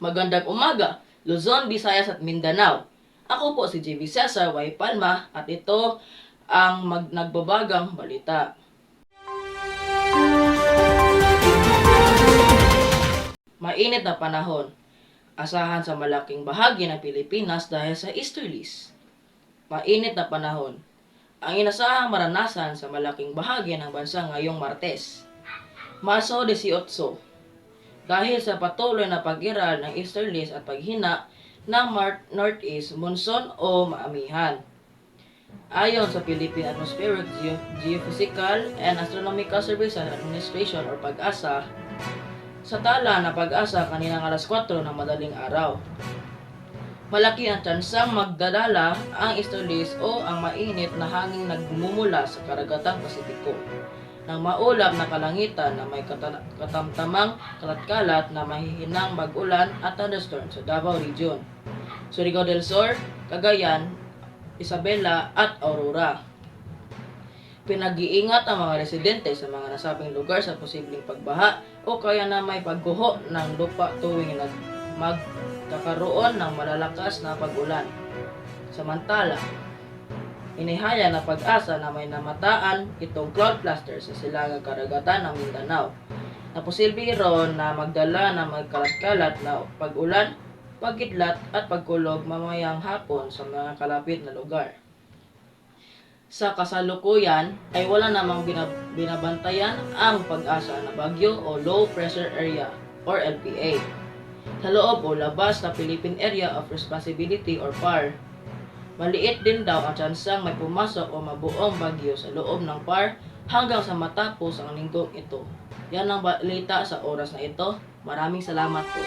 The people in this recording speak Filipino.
Magandang umaga, Luzon, Visayas at Mindanao. Ako po si JV Cesar Y. Palma at ito ang mag nagbabagang balita. Mainit na panahon. Asahan sa malaking bahagi ng Pilipinas dahil sa easterlies. Mainit na panahon. Ang inasahang maranasan sa malaking bahagi ng bansa ngayong Martes. Marso 18 dahil sa patuloy na pag-iral ng easterlies at paghina ng northeast monsoon o maamihan. Ayon sa Philippine Atmospheric Geo- Geophysical and Astronomical Services Administration or PAG-ASA, sa tala na pag-asa kaninang alas 4 ng madaling araw. Malaki ang tsansang magdadala ang easterlies o ang mainit na hangin nagmumula sa karagatang Pasipiko ng maulap na kalangitan na may kata- katamtamang kalat-kalat na mahihinang mag-ulan at thunderstorm sa Davao Region, Surigao del Sur, Cagayan, Isabela at Aurora. Pinag-iingat ang mga residente sa mga nasabing lugar sa posibleng pagbaha o kaya na may pagguho ng lupa tuwing nag magkakaroon ng malalakas na pag-ulan. Samantala, inihaya na pag-asa na may namataan itong cloud cluster sa silangang karagatan ng Mindanao na posible ron na magdala ng magkalat-kalat na pag-ulan, pagkidlat at pagkulog mamayang hapon sa mga kalapit na lugar. Sa kasalukuyan ay wala namang binab- binabantayan ang pag-asa na bagyo o low pressure area or LPA sa loob o labas na Philippine Area of Responsibility or PAR. Maliit din daw ang tsansang may pumasok o mabuong bagyo sa loob ng par hanggang sa matapos ang linggong ito. Yan ang balita sa oras na ito. Maraming salamat po.